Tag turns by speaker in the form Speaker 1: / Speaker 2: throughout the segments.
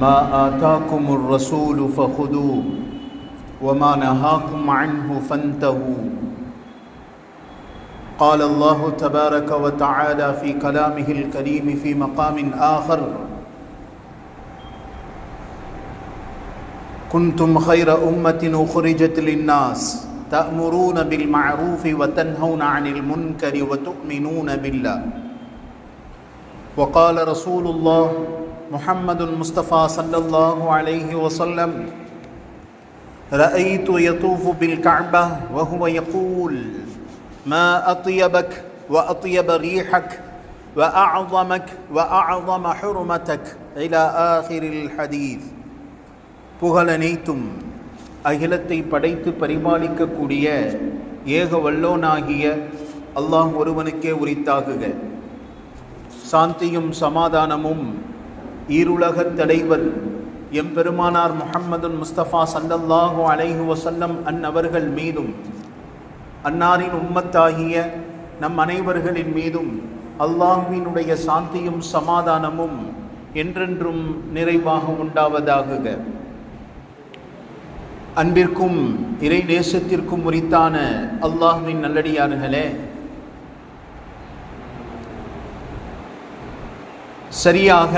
Speaker 1: ما آتاكم الرسول فخذوه وما نهاكم عنه فانتهوا. قال الله تبارك وتعالى في كلامه الكريم في مقام آخر كنتم خير أمة أخرجت للناس تأمرون بالمعروف وتنهون عن المنكر وتؤمنون بالله. وقال رسول الله محمد المصطفى صلى الله عليه وسلم رأيت يطوف بالكعبة وهو يقول ما أطيبك وأطيب ريحك وأعظمك وأعظم حرمتك إلى آخر الحديث புகழனைத்தும் அகிலத்தை படைத்து பரிபாலிக்கக்கூடிய ஏக வல்லோனாகிய அல்லாஹ் ஒருவனுக்கே உரித்தாகுக சாந்தியும் சமாதானமும் ஈருலகத் தலைவர் எம்பெருமானார் முஹம்மதுன் முஸ்தபா சல்லல்லாஹு அலைஹு வசல்லம் அன்னவர்கள் மீதும் அன்னாரின் உம்மத்தாகிய நம் அனைவர்களின் மீதும் அல்லாஹுவினுடைய சாந்தியும் சமாதானமும் என்றென்றும் நிறைவாக உண்டாவதாகுக. அன்பிற்கும் இறை நேசத்திற்கும் உரித்தான அல்லாஹுவின் நல்லடியார்களே சரியாக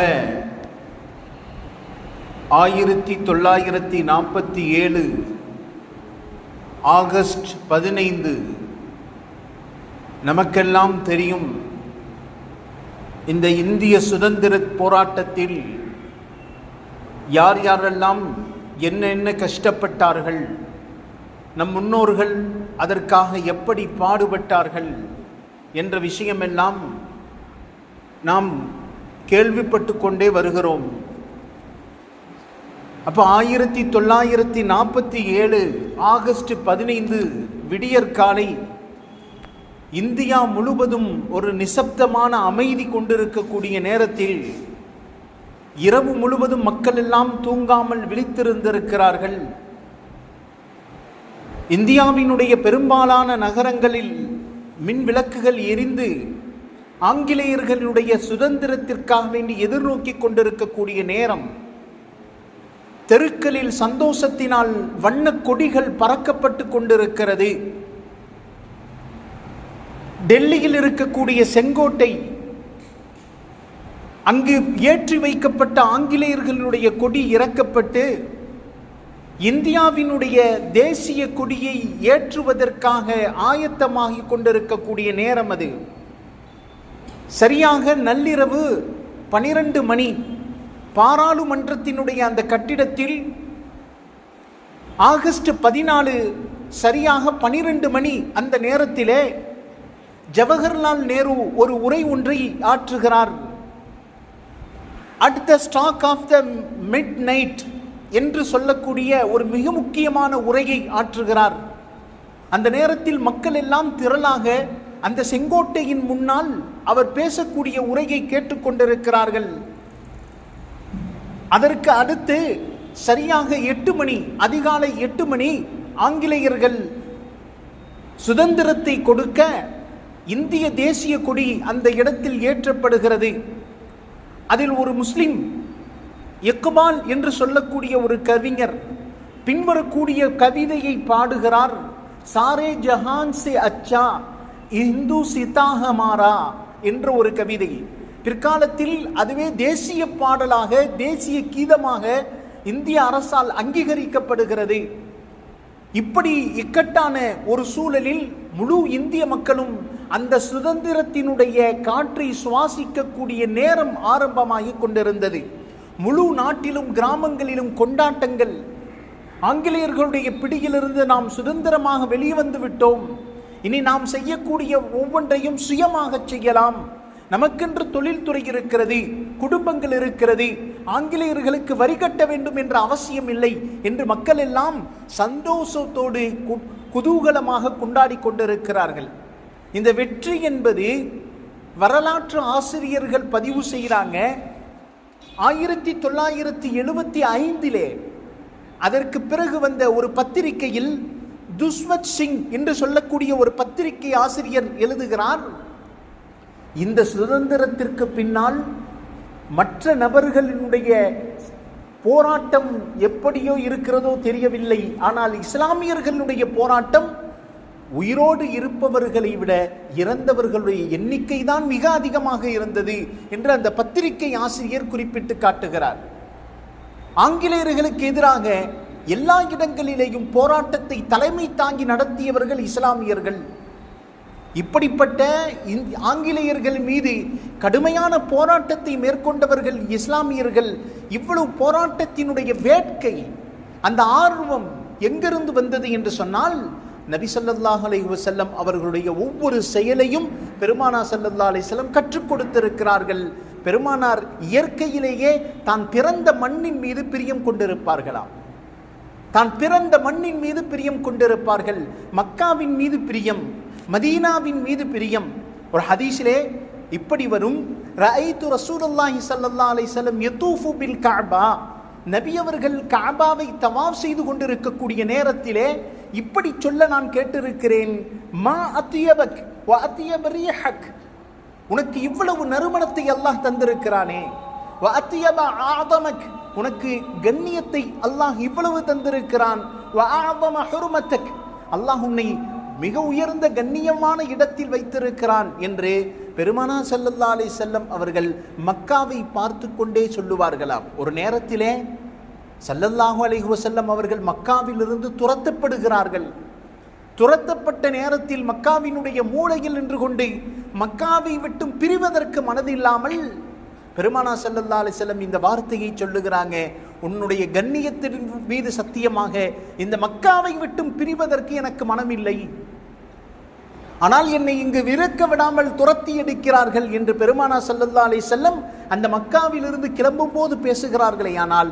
Speaker 1: ஆயிரத்தி தொள்ளாயிரத்தி நாற்பத்தி ஏழு ஆகஸ்ட் பதினைந்து நமக்கெல்லாம் தெரியும் இந்த இந்திய சுதந்திர போராட்டத்தில் யார் யாரெல்லாம் என்னென்ன கஷ்டப்பட்டார்கள் நம் முன்னோர்கள் அதற்காக எப்படி பாடுபட்டார்கள் என்ற விஷயமெல்லாம் நாம் கேள்விப்பட்டு கொண்டே வருகிறோம். அப்போ ஆயிரத்தி தொள்ளாயிரத்தி நாற்பத்தி ஏழு ஆகஸ்ட் பதினைந்து விடியற்காலை இந்தியா முழுவதும் ஒரு நிசப்தமான அமைதி கொண்டிருக்கக்கூடிய நேரத்தில் இரவு முழுவதும் மக்கள் எல்லாம் தூங்காமல் விழித்திருந்திருக்கிறார்கள். இந்தியாவினுடைய பெரும்பாலான நகரங்களில் மின் விளக்குகள் எரிந்து ஆங்கிலேயர்களுடைய சுதந்திரத்திற்காக வேண்டி எதிர்நோக்கி கொண்டிருக்கக்கூடிய நேரம் தெருக்களில் சந்தோஷத்தினால் வண்ண கொடிகள் பறக்கப்பட்டு கொண்டிருக்கிறது. டெல்லியில் இருக்கக்கூடிய செங்கோட்டை அங்கு ஏற்றி வைக்கப்பட்ட ஆங்கிலேயர்களுடைய கொடி இறக்கப்பட்டு இந்தியாவினுடைய தேசிய கொடியை ஏற்றுவதற்காக ஆயத்தமாகி கொண்டிருக்கக்கூடிய நேரம் அது. சரியாக நள்ளிரவு பனிரெண்டு மணி. பாராளுமன்றத்தினுடைய அந்த கட்டிடத்தில் ஆகஸ்ட் பதினாலு சரியாக பனிரெண்டு மணி அந்த நேரத்திலே ஜவஹர்லால் நேரு ஒரு உரை ஒன்றை ஆற்றுகிறார். At the stroke of the midnight என்று சொல்லக்கூடிய ஒரு மிக முக்கியமான உரையை ஆற்றுகிறார். அந்த நேரத்தில் மக்கள் எல்லாம் திரளாக அந்த செங்கோட்டையின் முன்னால் அவர் பேசக்கூடிய உரையை கேட்டுக்கொண்டிருக்கிறார்கள் அதற்கு அடுத்து சரியாக எட்டு மணி அதிகாலை எட்டு மணி ஆங்கிலேயர்கள் சுதந்திரத்தை கொடுக்க இந்திய தேசிய கொடி அந்த இடத்தில் ஏற்றப்படுகிறது. அதில் ஒரு முஸ்லிம் எக்குபால் என்று சொல்லக்கூடிய ஒரு கவிஞர் பின்வரக்கூடிய கவிதையை பாடுகிறார் சாரே ஜஹான் சே அச்சா இந்து சிதாகமாரா என்ற ஒரு கவிதை. பிற்காலத்தில் அதுவே தேசிய பாடலாக தேசிய கீதமாக இந்திய அரசால் அங்கீகரிக்கப்படுகிறது. இப்படி இக்கட்டான ஒரு சூழலில் முழு இந்திய மக்களும் அந்த சுதந்திரத்தினுடைய காற்றை சுவாசிக்கக்கூடிய நேரம் ஆரம்பமாகி கொண்டிருந்தது. முழு நாட்டிலும் கிராமங்களிலும் கொண்டாட்டங்கள். ஆங்கிலேயர்களுடைய பிடியிலிருந்து நாம் சுதந்திரமாக வெளியே வந்து விட்டோம். இனி நாம் செய்யக்கூடிய ஒவ்வொன்றையும் சுயமாக செய்யலாம். நமக்கென்று தொழில்துறை இருக்கிறது குடும்பங்கள் இருக்கிறது ஆங்கிலேயர்களுக்கு வரி கட்ட வேண்டும் என்ற அவசியம் இல்லை என்று மக்கள் எல்லாம் சந்தோஷத்தோடு கு- குதூகலமாக கொண்டாடி கொண்டிருக்கிறார்கள். இந்த வெற்றி என்பது வரலாற்று ஆசிரியர்கள் பதிவு செய்கிறாங்க. ஆயிரத்தி தொள்ளாயிரத்தி எழுபத்தி ஐந்திலே அதற்கு பிறகு வந்த ஒரு பத்திரிகையில் துஷ்வத் சிங் என்று சொல்லக்கூடிய ஒரு பத்திரிகை ஆசிரியர் எழுதுகிறார். இந்த சுதந்திரத்திற்கு பின்னால் மற்ற நபர்களினுடைய போராட்டம் எப்படியோ இருக்கிறதோ தெரியவில்லை. ஆனால் இஸ்லாமியர்களுடைய போராட்டம் உயிரோடு இருப்பவர்களை விட இறந்தவர்களுடைய எண்ணிக்கை தான் மிக அதிகமாக இருந்தது என்று அந்த பத்திரிகை ஆசிரியர் குறிப்பிட்டு காட்டுகிறார். ஆங்கிலேயர்களுக்கு எதிராக எல்லா இடங்களிலேயும் போராட்டத்தை தலைமை தாங்கி நடத்தியவர்கள் இஸ்லாமியர்கள். இப்படிப்பட்ட இந்த- ஆங்கிலேயர்கள் மீது கடுமையான போராட்டத்தை மேற்கொண்டவர்கள் இஸ்லாமியர்கள் இவ்வளவு போராட்டத்தினுடைய வேட்கை அந்த ஆர்வம் எங்கிருந்து வந்தது என்று சொன்னால் நபி சல்லல்லாஹ் அலைஹி வஸல்லம் அவர்களுடைய ஒவ்வொரு செயலையும் பெருமானா சல்லல்லா அலைஹி கற்றுக் கொடுத்திருக்கிறார்கள். பெருமானார் இயற்கையிலேயே தான் பிறந்த மண்ணின் மீது பிரியம் கொண்டிருப்பார்களாம். தான் பிறந்த மண்ணின் மீது பிரியம் கொண்டிருப்பார்கள். மக்காவின் மீது பிரியம். மதீனாவின் மீது பிரியம். ஒரு ஹதீஸிலே இப்படி வரும். ரஐத்து ரசூலுல்லாஹி சல்லல்லா அலைஹி வஸல்லம் யதூஃபு பில் காபா நபி அவர்கள் காபாவை தவாஃப் செய்து கொண்டிருக்கக்கூடிய நேரத்திலே இப்படி சொல்ல நான் கேட்டிருக்கிறேன். மா அத்தியபக் வ அத்தியப ஹக் உனக்கு இவ்வளவு நறுமணத்தை அல்லாஹ் தந்திருக்கிறானே. வ அத்தியப ஆதமக். உனக்கு கண்ணியத்தை அல்லாஹ் இவ்வளவு தந்திருக்கிறான். வ ஆதம ஹுருமத்தக். அல்லாஹ் உன்னை மிக உயர்ந்த கண்ணியமான இடத்தில் வைத்திருக்கிறான் என்று பெருமானா ஸல்லல்லாஹு அலி செல்லம் அவர்கள் மக்காவை பார்த்து கொண்டே சொல்லுவார்களாம். ஒரு நேரத்திலே சல்லல்லாஹு அலிஹு வசல்லம் அவர்கள் மக்காவிலிருந்து துரத்தப்படுகிறார்கள். துரத்தப்பட்ட நேரத்தில் மக்காவினுடைய மூளையில் நின்று கொண்டு மக்காவை விட்டும் பிரிவதற்கு மனதில்லாமல் பெருமானா ஸல்லல்லாஹு அலிசல்லம் இந்த வார்த்தையை சொல்லுகிறாங்க. உன்னுடைய கண்ணியத்தின் மீது சத்தியமாக இந்த மக்காவை விட்டும் பிரிவதற்கு எனக்கு மனமில்லை. ஆனால் என்னை இங்கு விறக்க விடாமல் துரத்தி எடுக்கிறார்கள் என்று பெருமானா சல்லல்லா அலி செல்லம் அந்த மக்காவிலிருந்து கிளம்பும் போது பேசுகிறார்களே. ஆனால்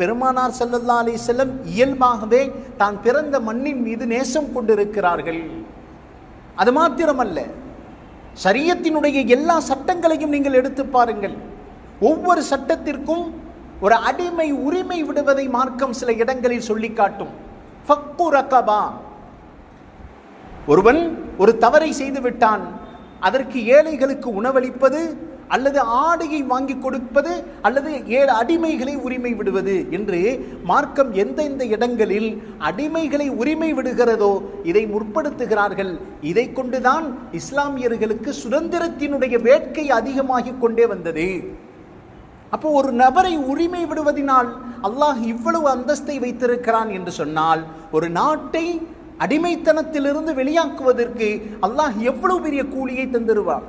Speaker 1: பெருமானார் சல்லல்லா அலி செல்லம் இயல்பாகவே தான் பிறந்த மண்ணின் மீது நேசம் கொண்டிருக்கிறார்கள். அது மாத்திரமல்ல. சரியத்தினுடைய எல்லா சட்டங்களையும் நீங்கள் எடுத்து பாருங்கள். ஒவ்வொரு சட்டத்திற்கும் ஒரு அடிமை உரிமை விடுவதை மார்க்கம் சில இடங்களில் சொல்லி காட்டும் ஃபக்கு ரகபா. ஒருவன் ஒரு தவறை செய்து விட்டான். அதற்கு ஏழைகளுக்கு உணவளிப்பது அல்லது ஆடையை வாங்கி கொடுப்பது அல்லது ஏழு அடிமைகளை உரிமை விடுவது என்று மார்க்கம் எந்தெந்த இடங்களில் அடிமைகளை உரிமை விடுகிறதோ இதை முற்படுத்துகிறார்கள். இதை கொண்டுதான் இஸ்லாமியர்களுக்கு சுதந்திரத்தினுடைய வேட்கை அதிகமாகிக் கொண்டே வந்தது. அப்போ ஒரு நபரை உரிமை விடுவதினால் அல்லாஹ் இவ்வளவு அந்தஸ்தை வைத்திருக்கிறான் என்று சொன்னால் ஒரு நாட்டை அடிமைத்தனத்திலிருந்து வெளியாக்குவதற்கு அல்லாஹ் எவ்வளவு பெரிய கூலியை தந்திருவார்?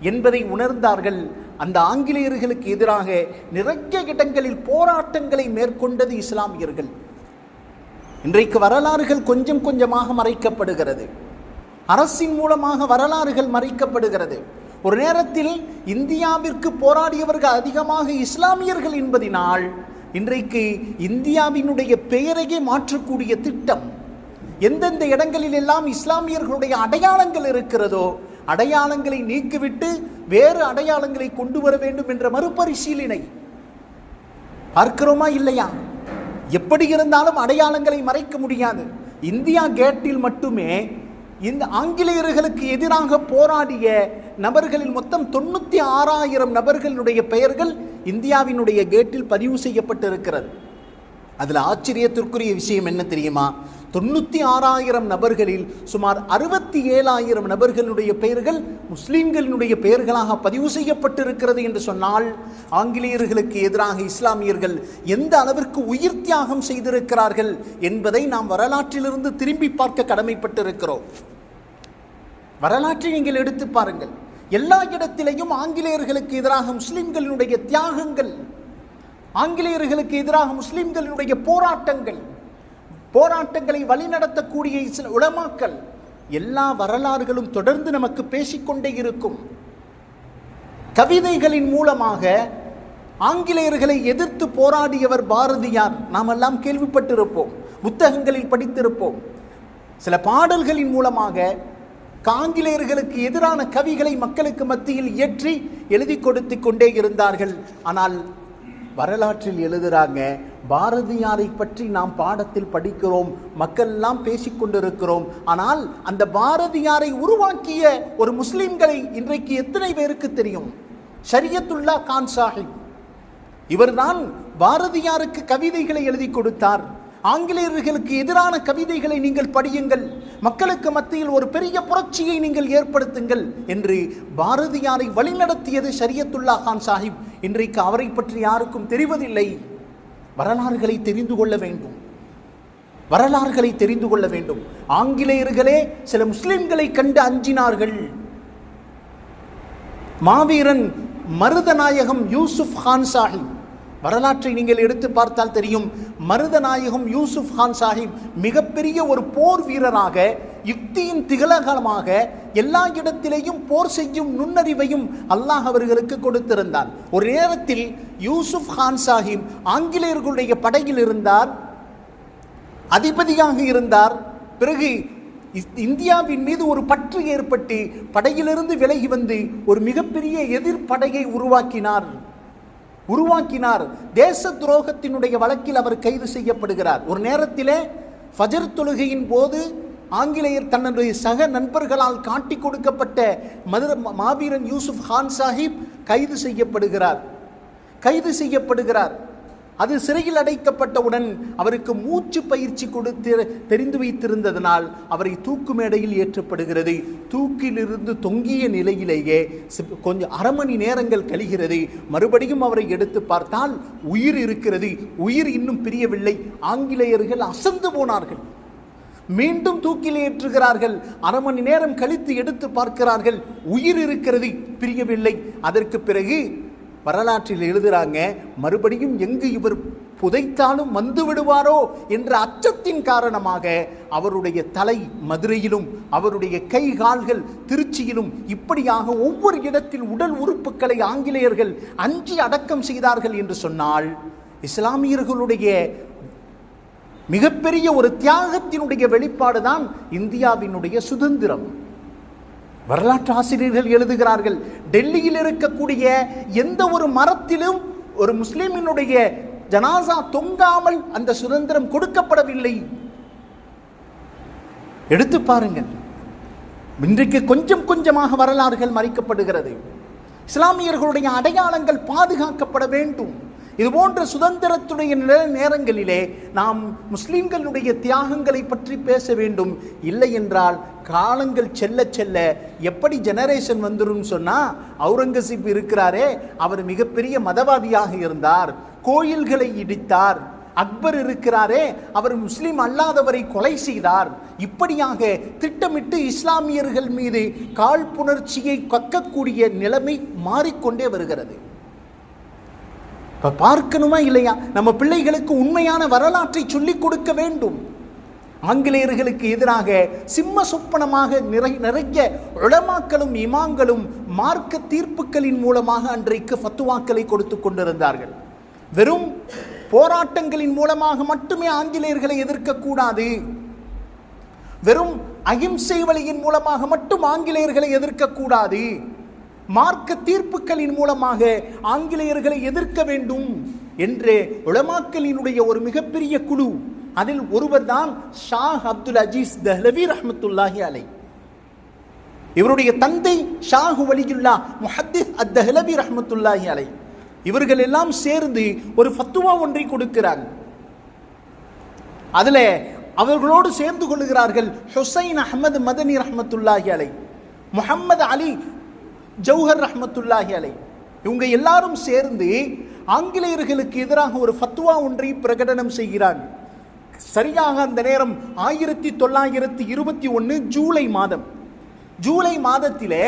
Speaker 1: என்பதை உணர்ந்தார்கள். அந்த ஆங்கிலேயர்களுக்கு எதிராக நிறைய இடங்களில் போராட்டங்களை மேற்கொண்டது இஸ்லாமியர்கள். இன்றைக்கு வரலாறுகள் கொஞ்சம் கொஞ்சமாக மறைக்கப்படுகிறது. அரசின் மூலமாக வரலாறுகள் மறைக்கப்படுகிறது. ஒரு நேரத்தில் இந்தியாவிற்கு போராடியவர்கள் அதிகமாக இஸ்லாமியர்கள் என்பதினால் இன்றைக்கு இந்தியாவினுடைய பெயரையே மாற்றக்கூடிய திட்டம் எந்தெந்த இடங்களில் எல்லாம் இஸ்லாமியர்களுடைய அடையாளங்கள் இருக்கிறதோ அடையாளங்களை நீக்கிவிட்டு வேறு அடையாளங்களை கொண்டு வர வேண்டும் என்ற மறுபரிசீலனை பார்க்கிறோமா இல்லையா? எப்படி இருந்தாலும் அடையாளங்களை மறைக்க முடியாது. இந்தியா கேட்டில் மட்டுமே இந்த ஆங்கிலேயர்களுக்கு எதிராக போராடிய நபர்களில் மொத்தம் தொண்ணூற்றி ஆறாயிரம் நபர்களுடைய பெயர்கள் இந்தியாவினுடைய கேட்டில் பதிவு செய்யப்பட்டிருக்கிறது. அதில் ஆச்சரியத்திற்குரிய விஷயம் என்ன தெரியுமா? தொண்ணூற்றி ஆறாயிரம் நபர்களில் சுமார் அறுபத்தி ஏழாயிரம் நபர்களுடைய பெயர்கள் முஸ்லீம்களினுடைய பெயர்களாக பதிவு செய்யப்பட்டிருக்கிறது என்று சொன்னால் ஆங்கிலேயர்களுக்கு எதிராக இஸ்லாமியர்கள் எந்த அளவிற்கு உயிர் தியாகம் செய்திருக்கிறார்கள் என்பதை நாம் வரலாற்றிலிருந்து திரும்பி பார்க்க கடமைப்பட்டிருக்கிறோம். வரலாற்றை நீங்கள் எடுத்து பாருங்கள். எல்லா இடத்திலையும் ஆங்கிலேயர்களுக்கு எதிராக முஸ்லிம்களினுடைய தியாகங்கள் ஆங்கிலேயர்களுக்கு எதிராக முஸ்லிம்களினுடைய போராட்டங்கள் போராட்டங்களை வழிநடத்தக்கூடிய சில உலமாக்கள் எல்லா வரலாறுகளும் தொடர்ந்து நமக்கு பேசிக்கொண்டே இருக்கும். கவிதைகளின் மூலமாக ஆங்கிலேயர்களை எதிர்த்து போராடியவர் பாரதியார். நாம் எல்லாம் கேள்விப்பட்டிருப்போம் புத்தகங்களில் படித்திருப்போம். சில பாடல்களின் மூலமாக ஆங்கிலேயர்களுக்கு எதிரான கவிகளை மக்களுக்கு மத்தியில் இயற்றி எழுதி கொடுத்து கொண்டே இருந்தார்கள். ஆனால் வரலாற்றில் எழுதுறாங்க பாரதியாரை பற்றி நாம் பாடத்தில் படிக்கிறோம் மக்கள் எல்லாம் பேசிக்கொண்டிருக்கிறோம் ஆனால் அந்த பாரதியாரை உருவாக்கிய ஒரு முஸ்லீம்களை இன்றைக்கு எத்தனை பேருக்கு தெரியும்? ஷரியத்துல்லா கான் சாஹிப். இவர்தான் பாரதியாருக்கு கவிதைகளை எழுதி கொடுத்தார். ஆங்கிலேயர்களுக்கு எதிரான கவிதைகளை நீங்கள் படியுங்கள். மக்களுக்கு மத்தியில் ஒரு பெரிய புரட்சியை நீங்கள் ஏற்படுத்துங்கள் என்று பாரதியாரை வழிநடத்தியது ஷரியத்துல்லா கான் சாஹிப். இன்றைக்கு அவரை பற்றி யாருக்கும் தெரிவதில்லை. வரலாறுகளை தெரிந்து கொள்ள வேண்டும். வரலாறுகளை தெரிந்து கொள்ள வேண்டும். ஆங்கிலேயர்களே சில முஸ்லிம்களை கண்டு அஞ்சினார்கள். மாவீரன் மருதநாயகம் யூசுப் கான் சாஹிப். வரலாற்றை நீங்கள் எடுத்து பார்த்தால் தெரியும். மருதநாயகம் யூசுப் கான் சாஹிப் மிகப்பெரிய ஒரு போர் வீரராக யுக்தியின் திகலகலமாக எல்லா இடத்திலேயும் போர் செய்யும் நுண்ணறிவையும் அல்லாஹ் அவர்களுக்கு கொடுத்திருந்தான். ஒரு நேரத்தில் யூசுப் கான் சாஹிப் ஆங்கிலேயர்களுடைய படையில் இருந்தார் அதிபதியாக இருந்தார். பிறகு இந்தியாவின் மீது ஒரு பற்று ஏற்பட்டு படையிலிருந்து விலகி வந்து ஒரு மிகப்பெரிய எதிர்ப்படையை உருவாக்கினார். உருவாக்கினார். தேச துரோகத்தினுடைய வழக்கில் அவர் கைது செய்யப்படுகிறார். ஒரு நேரத்திலே ஃபஜர் தொழுகையின் போது ஆங்கிலேயர் தன்னுடைய சக நண்பர்களால் காட்டி கொடுக்கப்பட்ட மதுர மாவீரன் யூசுப் கான் சாஹிப் கைது செய்யப்படுகிறார். கைது செய்யப்படுகிறார். அது சிறையில் அடைக்கப்பட்டவுடன் அவருக்கு மூச்சு பயிற்சி கொடுத்து தெரிந்து வைத்திருந்ததனால் அவரை தூக்கு மேடையில் ஏற்றப்படுகிறது. தூக்கிலிருந்து தொங்கிய நிலையிலேயே கொஞ்சம் அரை மணி நேரங்கள் கழிகிறது. மறுபடியும் அவரை எடுத்து பார்த்தால் உயிர் இருக்கிறது. உயிர் இன்னும் பிரியவில்லை. ஆங்கிலேயர்கள் அசந்து போனார்கள். மீண்டும் தூக்கில் ஏற்றுகிறார்கள். அரை மணி நேரம் கழித்து எடுத்து பார்க்கிறார்கள். உயிர் இருக்கிறது பிரியவில்லை. அதற்கு பிறகு வரலாற்றில் எழுதுறாங்க மறுபடியும் எங்கு இவர் புதைத்தாலும் வந்து விடுவாரோ என்ற அச்சத்தின் காரணமாக அவருடைய தலை மதுரையிலும் அவருடைய கை கால்கள் திருச்சியிலும் இப்படியாக ஒவ்வொரு இடத்தில் உடல் உறுப்புகளை ஆங்கிலேயர்கள் அஞ்சி அடக்கம் செய்தார்கள் என்று சொன்னால் இஸ்லாமியர்களுடைய மிகப்பெரிய ஒரு தியாகத்தினுடைய வெளிப்பாடு தான் இந்தியாவினுடைய சுதந்திரம். வரலாற்று ஆசிரியர்கள் எழுதுகிறார்கள். டெல்லியில் இருக்கக்கூடிய எந்த ஒரு மரத்திலும் ஒரு முஸ்லீமினுடைய ஜனாசா தொங்காமல் அந்த சுதந்திரம் கொடுக்கப்படவில்லை. எடுத்து பாருங்கள். இன்றைக்கு கொஞ்சம் கொஞ்சமாக வரலாறுகள் மறைக்கப்படுகிறது. இஸ்லாமியர்களுடைய அடையாளங்கள் பாதுகாக்கப்பட வேண்டும். இது போன்ற சுதந்திரத்துடைய நேரங்களிலே நாம் முஸ்லிம்களுடைய தியாகங்களை பற்றி பேச வேண்டும். இல்லை என்றால் காலங்கள் செல்ல செல்ல எப்படி ஜெனரேஷன் வந்துரும் சொன்னால் அவுரங்கசீப் இருக்கிறாரே அவர் மிகப்பெரிய மதவாதியாக இருந்தார் கோயில்களை இடித்தார் அக்பர் இருக்கிறாரே அவர் முஸ்லீம் அல்லாதவரை கொலை செய்தார். இப்படியாக திட்டமிட்டு இஸ்லாமியர்கள் மீது காழ்ப்புணர்ச்சியை கக்கக்கூடிய நிலைமை மாறிக்கொண்டே வருகிறது. இப்போ பார்க்கணுமா இல்லையா? நம்ம பிள்ளைகளுக்கு உண்மையான வரலாற்றை சொல்லிக் கொடுக்க வேண்டும். ஆங்கிலேயர்களுக்கு எதிராக சிம்ம சொப்பனமாக நிறை நிறைய உளமாக்களும் இமாங்களும் மார்க்க தீர்ப்புகளின் மூலமாக அன்றைக்கு ஃபத்துவாக்களை கொடுத்து கொண்டிருந்தார்கள். வெறும் போராட்டங்களின் மூலமாக மட்டுமே ஆங்கிலேயர்களை எதிர்க்கக்கூடாது வெறும் அகிம்சை வழியின் மூலமாக மட்டும் ஆங்கிலேயர்களை எதிர்க்கக்கூடாது மார்க்க தீர்ப்புகளின் மூலமாக ஆங்கிலேயர்களை எதிர்க்க வேண்டும் என்று உலமாக்களினுடைய ஒரு மிகப்பெரிய குழு. அதில் ஒருவர் தான் ஷா அப்துல் அஜீஸ் தஹ்லவி ரஹமத்துல்லாஹி அலை. இவருடைய தந்தை ஷாஹு வலியுல்லா முஹத்திஸ் அத் தஹ்லவி ரஹமத்துல்லாஹி அலை. இவர்கள் எல்லாம் சேர்ந்து ஒரு ஃபத்துவா ஒன்றை கொடுக்கிறாங்க அதில் அவர்களோடு சேர்ந்து கொள்கிறார்கள் ஹுசைன் அஹ்மது மதனி ரஹமத்துல்லாஹி அலை. முகமது அலி ஜௌஹர் ரஹமத்துல்லாஹி அலை. இவங்க எல்லாரும் சேர்ந்து ஆங்கிலேயர்களுக்கு எதிராக ஒரு ஃபத்வா ஒன்றை பிரகடனம் செய்கிறாங்க சரியாக அந்த நேரம் ஆயிரத்தி தொள்ளாயிரத்தி இருபத்தி ஒன்று ஜூலை மாதம். ஜூலை மாதத்திலே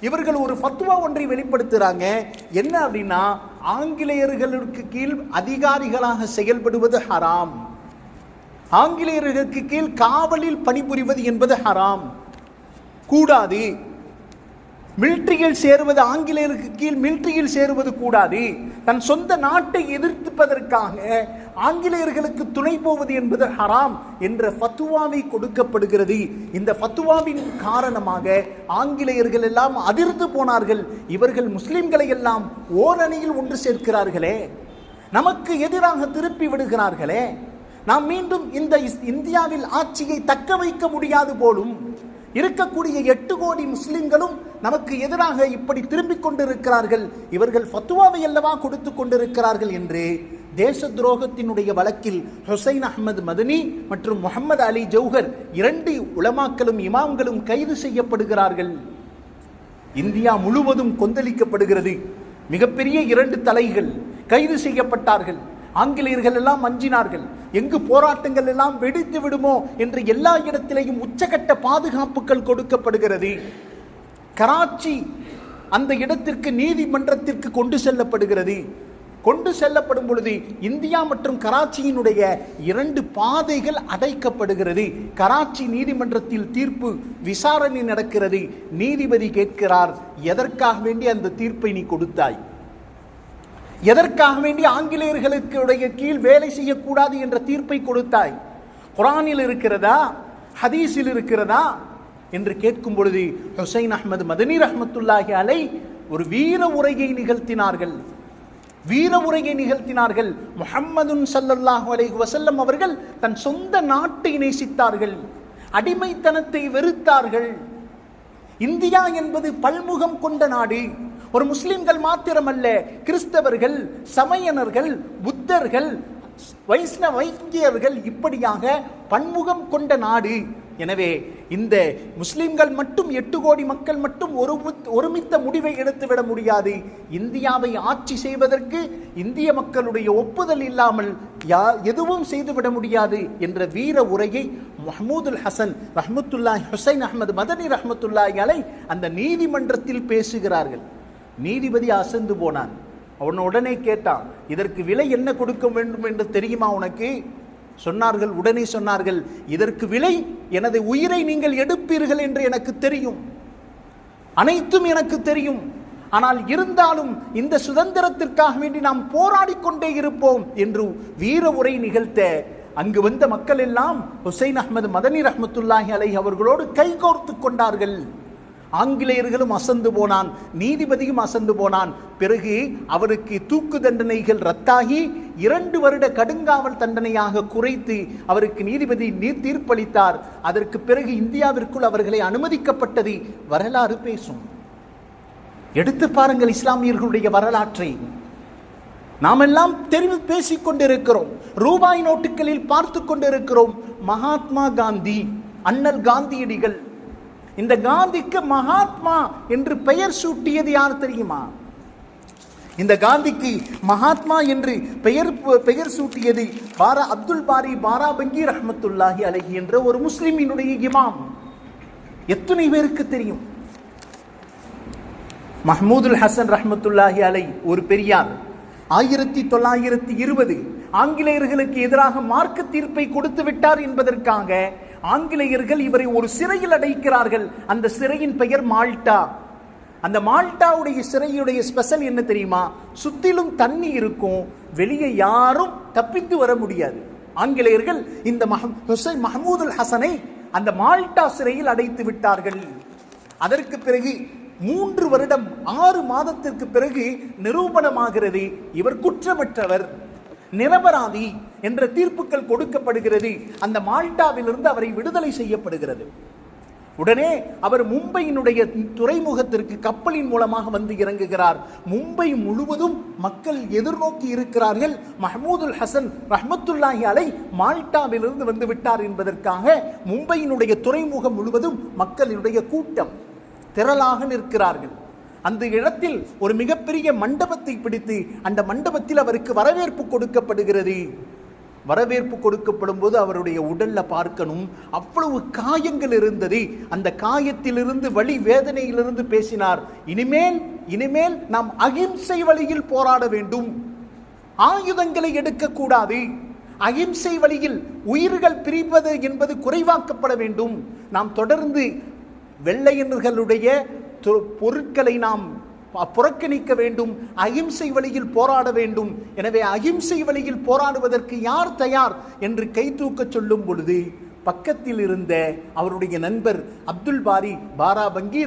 Speaker 1: இவர்கள் ஒரு ஃபத்வா ஒன்றை வெளிப்படுத்துகிறாங்க என்ன அப்படின்னா ஆங்கிலேயர்களுக்கு கீழ் அதிகாரிகளாக செயல்படுவது ஹராம். ஆங்கிலேயர்களுக்கு கீழ் காவலில் பணிபுரிவது என்பது ஹராம். கூடாது. மிலிட்ரியில் சேருவது ஆங்கிலேயருக்கு கீழ் மிலிட்ரியில் சேருவது கூடாது. தன் சொந்த நாட்டை எதிர்ப்பதற்காக ஆங்கிலேயர்களுக்கு துணை போவது என்பது ஹராம் என்ற ஃபத்துவாவை கொடுக்கப்படுகிறது. இந்த ஃபத்துவாவின் காரணமாக ஆங்கிலேயர்கள் எல்லாம் அதிர்ந்து போனார்கள். இவர்கள் முஸ்லிம்களை எல்லாம் ஓரணியில் ஒன்று சேர்க்கிறார்களே. நமக்கு எதிராக திருப்பி விடுகிறார்களே. நாம் மீண்டும் இந்த இந்தியாவில் ஆட்சியை தக்க வைக்க முடியாது போலும் இருக்கக்கூடிய எட்டு கோடி முஸ்லிம்களும் நமக்கு எதிராக இப்படி திரும்பிக் கொண்டிருக்கிறார்கள். இவர்கள் ஃபத்துவாவை அல்லவா கொடுத்து கொண்டிருக்கிறார்கள் என்று தேச துரோகத்தினுடைய வழக்கில் ஹுசைன் அஹ்மது மதனி மற்றும் முகமது அலி ஜௌஹர் இரண்டு உலமாக்களும் இமாம்களும் கைது செய்யப்படுகிறார்கள். இந்தியா முழுவதும் கொந்தளிக்கப்படுகிறது. மிகப்பெரிய இரண்டு தலைகள் கைது செய்யப்பட்டார்கள். ஆங்கிலேயர்கள் எல்லாம் அஞ்சினார்கள் எங்கு போராட்டங்கள் எல்லாம் வெடித்து விடுமோ என்று எல்லா இடத்திலேயும் உச்சகட்ட பாதுகாப்புகள் கொடுக்கப்படுகிறது. கராச்சி அந்த இடத்திற்கு நீதிமன்றத்திற்கு கொண்டு செல்லப்படுகிறது. கொண்டு செல்லப்படும் பொழுது இந்தியா மற்றும் கராச்சியினுடைய இரண்டு பாதைகள் அடைக்கப்படுகிறது. கராச்சி நீதிமன்றத்தில் தீர்ப்பு விசாரணை நடக்கிறது. நீதிபதி கேட்கிறார் எதற்காக வேண்டி அந்த தீர்ப்பை நீ கொடுத்தாய்? எதற்காக வேண்டி ஆங்கிலேயர்களுடைய கீழ் வேலை செய்யக்கூடாது என்ற தீர்ப்பை கொடுத்தாய்? குரானில் இருக்கிறதா? ஹதீஸில் இருக்கிறதா? என்று கேட்கும் பொழுது ஹுசைன் அஹ்மது மதனி ரஹமத்துல்லாஹி அலை ஒரு வீர உரையை நிகழ்த்தினார்கள். வீர உரையை நிகழ்த்தினார்கள். முஹம்மதுன் சல்லல்லாஹு அலை வசல்லம் அவர்கள் தன் சொந்த நாட்டை நேசித்தார்கள். அடிமைத்தனத்தை வெறுத்தார்கள். இந்தியா என்பது பல்முகம் கொண்ட நாடு. ஒரு முஸ்லிம்கள் மாத்திரமல்ல கிறிஸ்தவர்கள் சமயனர்கள் புத்தர்கள் வைஷ்ணவ வைத்தியர்கள் இப்படியாக பன்முகம் கொண்ட நாடு. எனவே இந்த முஸ்லிம்கள் மட்டும் எட்டு கோடி மக்கள் மட்டும் ஒரு ஒருமித்த முடிவை எடுத்துவிட முடியாது. இந்தியாவை ஆட்சி செய்வதற்கு இந்திய மக்களுடைய ஒப்புதல் இல்லாமல் யா எதுவும் செய்துவிட முடியாது என்ற வீர உரையை மஹமூதுல் ஹசன் ரஹ்மத்துல்லாஹி ஹுசைன் அஹமது மதனி ரஹமத்துல்லாய் அலை அந்த நீதிமன்றத்தில் பேசுகிறார்கள். நீதிபதி அசந்து போனான். அவன் உடனே கேட்டான் இதற்கு விலை என்ன கொடுக்க வேண்டும் என்று தெரியுமா உனக்கு? சொன்னார்கள் உடனே சொன்னார்கள் இதற்கு விலை எனது உயிரை நீங்கள் எடுப்பீர்கள் என்று எனக்கு தெரியும். அனைத்தும் எனக்கு தெரியும். ஆனால் இருந்தாலும் இந்த சுதந்திரத்திற்காக வேண்டி நாம் போராடி கொண்டே இருப்போம் என்று வீர உரை நிகழ்த்த அங்கு வந்த மக்கள் எல்லாம் ஹுசைன் அஹ்மது மதனி ரஹமத்துல்லாஹி அலை அவர்களோடு கைகோர்த்து கொண்டார்கள். ஆங்கிலேயர்களும் அசந்து போனான் நீதிபதியும் அசந்து போனான். பிறகு அவருக்கு தூக்கு தண்டனைகள் ரத்தாகி இரண்டு வருட கடுங்காவல் தண்டனையாக குறைத்து அவருக்கு நீதிபதி நீர் தீர்ப்பளித்தார். அதற்கு பிறகு இந்தியாவிற்குள் அவர்களை அனுமதிக்கப்பட்டது வரலாறு பேசும். எடுத்து பாருங்கள் இஸ்லாமியர்களுடைய வரலாற்றை. நாம் எல்லாம் தெரிவு பேசிக் கொண்டிருக்கிறோம். ரூபாய் நோட்டுகளில் பார்த்து கொண்டிருக்கிறோம். மகாத்மா காந்தி அண்ணல் காந்தியடிகள் இந்த காந்திக்கு மகாத்மா என்று பெயர் சூட்டியது யார் தெரியுமா? இந்த காந்திக்கு மகாத்மா என்று பெயர் பெயர் சூட்டியது பாரா அப்துல் பாரி பாராபங்கி ரஹமத்துல்லாஹி அலைஹி என்ற ஒரு முஸ்லிமினுடைய இமாம். எத்தனை பேருக்கு தெரியும்? மஹ்மூதுல் ஹசன் ரஹமத்துல்லாஹி அலை ஒரு பெரியார். ஆயிரத்தி தொள்ளாயிரத்தி இருபது ஆங்கிலேயர்களுக்கு எதிராக மார்க்க தீர்ப்பை கொடுத்து விட்டார் என்பதற்காக ஆங்கிலேயர்கள் இவரை ஒரு சிறையில் அடைக்கிறார்கள். அந்த சிறையின் பெயர் மால்டா. அந்த மால்டாவுடைய சிறையுடைய ஸ்பெஷல் என்ன தெரியுமா? சுத்திலும் தண்ணி இருக்கும். வெளியே யாரும் தப்பித்து வர முடியாது. ஆங்கிலேயர்கள் இந்த ஹுசைன் மஹமூதுல் ஹசனை அந்த மால்டா சிறையில் அடைத்து விட்டார்கள். அதற்கு பிறகு மூன்று வருடம் ஆறு மாதத்திற்கு பிறகு நிரூபணமாகிறது. இவர் குற்றமற்றவர் நிரபராதி. என்ற தீர்ப்புகள் கொடுக்கப்படுகிறது. அந்த மால்டாவிலிருந்து அவரை விடுதலை செய்யப்படுகிறது. உடனே அவர் மும்பையினுடைய துறைமுகத்திற்கு கப்பலின் மூலமாக வந்து இறங்குகிறார். மும்பை முழுவதும் மக்கள் எதிர்நோக்கி இருக்கிறார்கள். மஹமூதுல் ஹசன் ரஹமத்துல்லாஹி அலை மால்டாவிலிருந்து வந்து விட்டார் என்பதற்காக மும்பையினுடைய துறைமுகம் முழுவதும் மக்களினுடைய கூட்டம் திரளாக நிற்கிறார்கள். அந்த இடத்தில் ஒரு மிகப்பெரிய மண்டபத்தை பிடித்து அந்த மண்டபத்தில் அவருக்கு வரவேற்பு கொடுக்கப்படுகிறது. வரவேற்பு கொடுக்கப்படும் போது அவருடைய உடல்ல பார்க்கணும். அவ்வளவு காயங்கள் இருந்தது. அந்த காயத்திலிருந்து வழி வேதனையிலிருந்து பேசினார். இனிமேல் இனிமேல் நாம் அகிம்சை வழியில் போராட வேண்டும். ஆயுதங்களை எடுக்கக்கூடாது. அகிம்சை வழியில் உயிர்கள் பிரிவது என்பது குறைவாக்கப்பட வேண்டும். நாம் தொடர்ந்து வெள்ளையர்களுடைய தொ- பொருட்களை நாம் புறக்கணிக்க வேண்டும் அகிம்சை வழியில் போராட வேண்டும். எனவே அகிம்சை வழியில் போராடுவதற்கு யார் தயார் என்று கை தூக்க சொல்லும் பொழுது பக்கத்தில் இருந்த அவருடைய நண்பர் அப்துல் பாரி பாரா பங்கி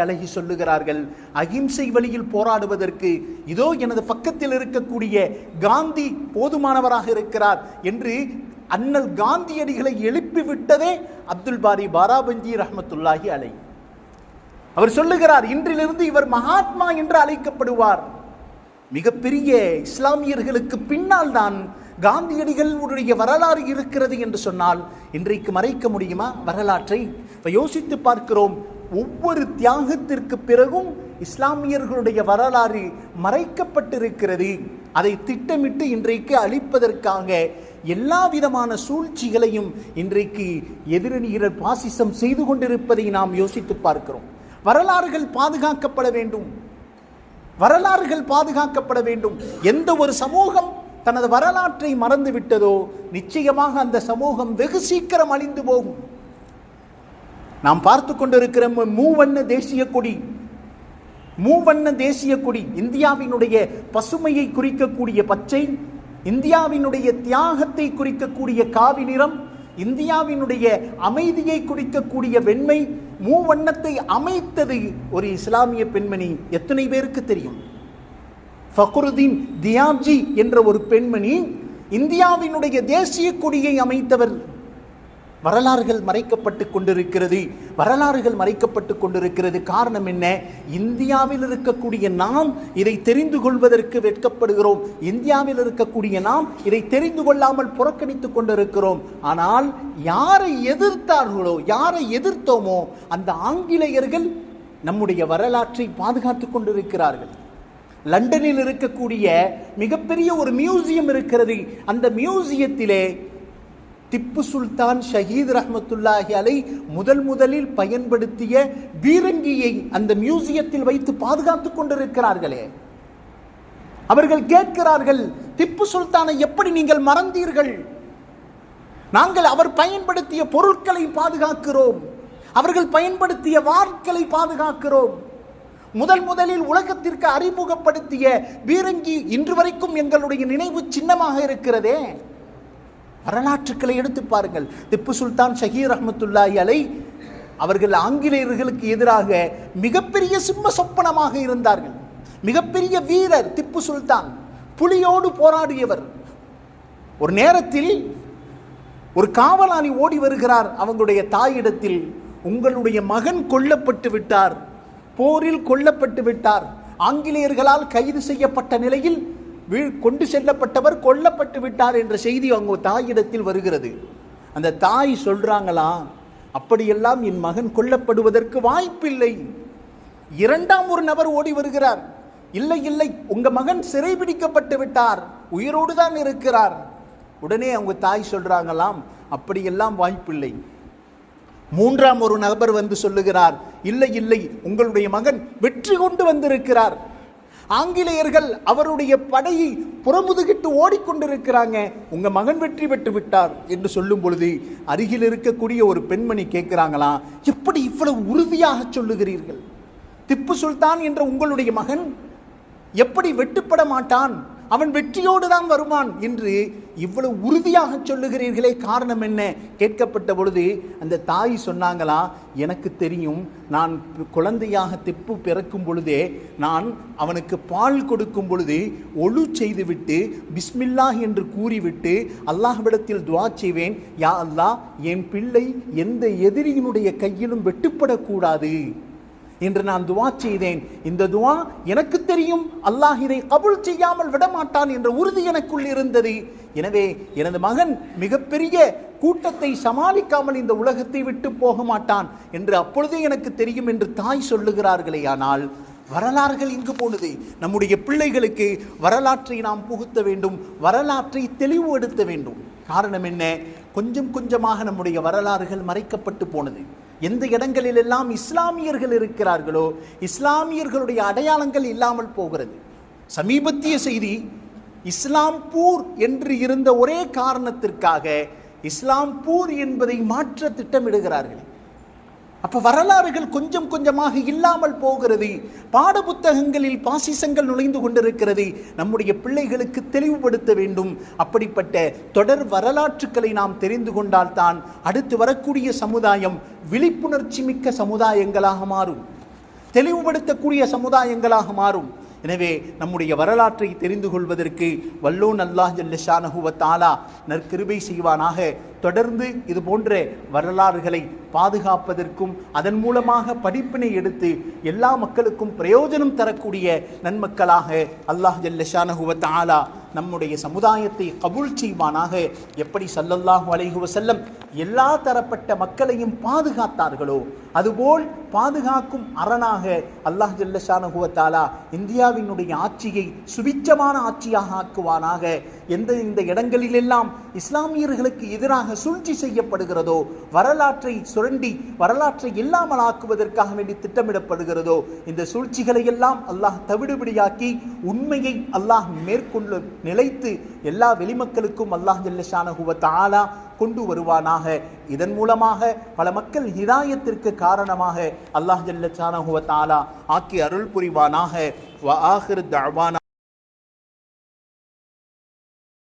Speaker 1: அழகி சொல்லுகிறார்கள் அகிம்சை வழியில் போராடுவதற்கு இதோ எனது பக்கத்தில் இருக்கக்கூடிய காந்தி போதுமானவராக இருக்கிறார் என்று அண்ணல் காந்தியடிகளை எழுப்பி விட்டதே அப்துல் பாரி பாராபஞ்சி ரஹமத்துல்லாஹி அலை அவர் சொல்லுகிறார் இன்றிலிருந்து இவர் மகாத்மா என்று அழைக்கப்படுவார். மிகப்பெரிய இஸ்லாமியர்களுக்கு பின்னால் தான் காந்தியடிகளுடைய வரலாறு இருக்கிறது என்று சொன்னால் இன்றைக்கு மறைக்க முடியுமா? வரலாற்றை இப்போ யோசித்து பார்க்கிறோம். ஒவ்வொரு தியாகத்திற்கு பிறகும் இஸ்லாமியர்களுடைய வரலாறு மறைக்கப்பட்டிருக்கிறது. அதை திட்டமிட்டு இன்றைக்கு அழிப்பதற்காக எல்லா விதமான சூழ்ச்சிகளையும் இன்றைக்கு எதிரணியினர் பாசிசம் செய்து கொண்டிருப்பதை நாம் யோசித்து பார்க்கிறோம். வரலாறுகள் பாதுகாக்கப்பட வேண்டும். வரலாறுகள் பாதுகாக்கப்பட வேண்டும். எந்த ஒரு சமூகம் தனது வரலாற்றை மறந்து விட்டதோ நிச்சயமாக அந்த சமூகம் வெகு சீக்கிரம் அழிந்து போகும். நாம் பார்த்து கொண்டிருக்கிற மூவண்ண தேசிய கொடி மூவண்ண தேசிய கொடி இந்தியாவினுடைய பசுமையை குறிக்கக்கூடிய பச்சை இந்தியாவினுடைய தியாகத்தை குறிக்கக்கூடிய காவி நிறம் இந்தியாவினுடைய அமைதியை குறிக்கக்கூடிய வெண்மை மூவண்ணத்தை அமைத்தது ஒரு இஸ்லாமிய பெண்மணி எத்தனை பேருக்கு தெரியும்? ஃபக்ருதீன் தியாப்ஜி என்ற ஒரு பெண்மணி இந்தியாவினுடைய தேசிய கொடியை அமைத்தவர் வரலாறுகள் மறைக்கப்பட்டு கொண்டிருக்கிறது. வரலாறுகள் மறைக்கப்பட்டு கொண்டிருக்கிறது காரணம் என்ன? இந்தியாவில் இருக்கக்கூடிய நாம் இதை தெரிந்து கொள்வதற்கு வெட்கப்படுகிறோம். இந்தியாவில் இருக்கக்கூடிய நாம் இதை தெரிந்து கொள்ளாமல் புறக்கணித்துக் கொண்டிருக்கிறோம். ஆனால் யாரை எதிர்த்தார்களோ யாரை எதிர்த்தோமோ அந்த ஆங்கிலேயர்கள் நம்முடைய வரலாற்றை பாதுகாத்து கொண்டிருக்கிறார்கள். லண்டனில் இருக்கக்கூடிய மிகப்பெரிய ஒரு மியூசியம் இருக்கிறது. அந்த மியூசியத்திலே திப்பு சுல்தான் ஷஹீத் ரஹமத்துல்லாஹி அலை முதல் முதலில் பயன்படுத்திய பீரங்கியை அந்த மியூசியத்தில் வைத்து பாதுகாத்துக் கொண்டிருக்கிறார்களே. அவர்கள் கேட்கிறார்கள் திப்பு சுல்தானை எப்படி நீங்கள் மறந்தீர்கள்? நாங்கள் அவர் பயன்படுத்திய பொருட்களை பாதுகாக்கிறோம். அவர்கள் பயன்படுத்திய வாட்களை பாதுகாக்கிறோம். முதல் முதலில் உலகத்திற்கு அறிமுகப்படுத்திய பீரங்கி இன்று வரைக்கும் எங்களுடைய நினைவு சின்னமாக இருக்கிறதே. வரலாற்றுக்களை எடுத்து பாருங்கள். திப்பு சுல்தான் ஷஹீர் ரஹ்மத்துல்லாஹி அலை அவர்கள் ஆங்கிலேயர்களுக்கு எதிராக மிகப்பெரிய சிம்ம சொப்பனமாக இருந்தார்கள். மிகப்பெரிய வீரர் திப்பு சுல்தான். புலியோடு போராடியவர். ஒரு நேரத்தில் ஒரு காவலாளி ஓடி வருகிறார். அவங்களுடைய தாயிடத்தில் உங்களுடைய மகன் கொல்லப்பட்டு விட்டார். போரில் கொல்லப்பட்டு விட்டார். ஆங்கிலேயர்களால் கைது செய்யப்பட்ட நிலையில் வீழ் கொண்டு செல்லப்பட்டவர் கொல்லப்பட்டு விட்டார் என்ற செய்தி அவங்க தாயிடத்தில் வருகிறது. அந்த தாய் சொல்றாங்களா அப்படியெல்லாம் என் மகன் கொல்லப்படுவதற்கு வாய்ப்பில்லை. இரண்டாம் ஒரு நபர் ஓடி வருகிறார். இல்லை இல்லை உங்க மகன் சிறைபிடிக்கப்பட்டு விட்டார். உயிரோடு தான் இருக்கிறார். உடனே அவங்க தாய் சொல்றாங்களாம் அப்படியெல்லாம் வாய்ப்பில்லை. மூன்றாம் ஒரு நபர் வந்து சொல்லுகிறார் இல்லை இல்லை உங்களுடைய மகன் வெற்றி கொண்டு வந்திருக்கிறார். ஆங்கிலேயர்கள் அவருடைய படையை புறமுதுகிட்டு ஓடிக்கொண்டிருக்கிறாங்க. உங்க மகன் வெற்றி பெற்று விட்டார் என்று சொல்லும் பொழுது அருகில் இருக்கக்கூடிய ஒரு பெண்மணி கேட்கிறாங்களாம் எப்படி இவ்வளவு உறுதியாக சொல்லுகிறீர்கள்? திப்பு சுல்தான் என்ற உங்களுடைய மகன் எப்படி வெட்டுப்பட மாட்டான்? அவன் வெற்றியோடு தான் வருவான் என்று இவ்வளவு உறுதியாக சொல்லுகிறீர்களே காரணம் என்ன? கேட்கப்பட்ட பொழுது அந்த தாய் சொன்னாங்களா எனக்கு தெரியும் நான் குழந்தையாக திப்பு பிறக்கும் பொழுதே நான் அவனுக்கு பால் கொடுக்கும் பொழுது ஒழு செய்துவிட்டு பிஸ்மில்லா என்று கூறிவிட்டு அல்லாஹ்விடத்தில் துவா செய்வேன். யா அல்லாஹ் என் பிள்ளை எந்த எதிரியினுடைய கையிலும் வெட்டுப்படக்கூடாது. என்று நான் துவா செய்தேன். இந்த துவா எனக்கு தெரியும். அல்லாஹ் இதை கபுல் செய்யாமல் விடமாட்டான் என்ற உறுதி எனக்குள் இருந்தது. எனவே எனது மகன் மிகப்பெரிய கூட்டத்தை சமாளிக்காமல் இந்த உலகத்தை விட்டு போக மாட்டான் என்று அப்பொழுதே எனக்கு தெரியும் என்று தாய் சொல்லுகிறார்களே. ஆனால் வரலாறுகள் இங்கு போனது. நம்முடைய பிள்ளைகளுக்கு வரலாற்றை நாம் புகுத்த வேண்டும். வரலாற்றை தெளிவுபடுத்த வேண்டும். காரணம் என்ன? கொஞ்சம் கொஞ்சமாக நம்முடைய வரலாறுகள் மறைக்கப்பட்டு போனது. எந்த இடங்களிலெல்லாம் இஸ்லாமியர்கள் இருக்கிறார்களோ இஸ்லாமியர்களுடைய அடையாளங்கள் இல்லாமல் போகிறது. சமீபத்திய செய்தி இஸ்லாம்பூர் என்று இருந்த ஒரே காரணத்திற்காக இஸ்லாம்பூர் என்பதை மாற்ற திட்டமிடுகிறார்கள். அப்போ வரலாறுகள் கொஞ்சம் கொஞ்சமாக இல்லாமல் போகிறது. பாட புத்தகங்களில் பாசிசங்கள் நுழைந்து கொண்டிருக்கிறது. நம்முடைய பிள்ளைகளுக்கு தெளிவுபடுத்த வேண்டும். அப்படிப்பட்ட தொடர் வரலாற்றுக்களை நாம் தெரிந்து கொண்டால்தான் அடுத்து வரக்கூடிய சமுதாயம் விழிப்புணர்ச்சி மிக்க சமுதாயங்களாக மாறும். தெளிவுபடுத்தக்கூடிய சமுதாயங்களாக மாறும். எனவே நம்முடைய வரலாற்றை தெரிந்து கொள்வதற்கு வல்லோன் அல்லாஹ் ஜல்லஷானஹுவ தாலா நற்கிருபை செய்வானாக. தொடர்ந்து இது போன்ற வரலாறுகளை பாதுகாப்பதற்கும் அதன் மூலமாக படிப்பினை எடுத்து எல்லா மக்களுக்கும் பிரயோஜனம் தரக்கூடிய நன்மக்களாக அல்லாஹ் ஜல்லஷானஹுவ தாலா நம்முடைய சமுதாயத்தை கபுல் செய்வானாக. எப்படி சல்லல்லாஹு அலைஹி வஸல்லம் எல்லா தரப்பட்ட மக்களையும் பாதுகாத்தார்களோ? அதுபோல் பாதுகாக்கும் அரணாக அல்லாஹ் ஜல்லஷானுகுவத்தாலா இந்தியாவினுடைய ஆட்சியை சுபிச்சமான ஆட்சியாக ஆக்குவானாக. எந்த இந்த இடங்களிலெல்லாம் இஸ்லாமியர்களுக்கு எதிராக சூழ்ச்சி செய்யப்படுகிறதோ வரலாற்றை சுரண்டி வரலாற்றை இல்லாமல் ஆக்குவதற்காக வேண்டி திட்டமிடப்படுகிறதோ இந்த சூழ்ச்சிகளை எல்லாம் அல்லாஹ் தவிடுபடியாக்கி உண்மையை அல்லாஹ் மேற்கொள்ள நிலைத்து எல்லா வெளிமக்களுக்கும் அல்லாஹ் ஜல்லஷானஹுவ தாலா கொண்டு வருவானாக. இதன் மூலமாக பல மக்கள் ஹிதாயத்திற்கு காரணமாக அல்லாஹ் ஜல்லஷானஹுவ தாலா ஆக்கி அருள் புரிவானாக. வ ஆஹிர் தவானா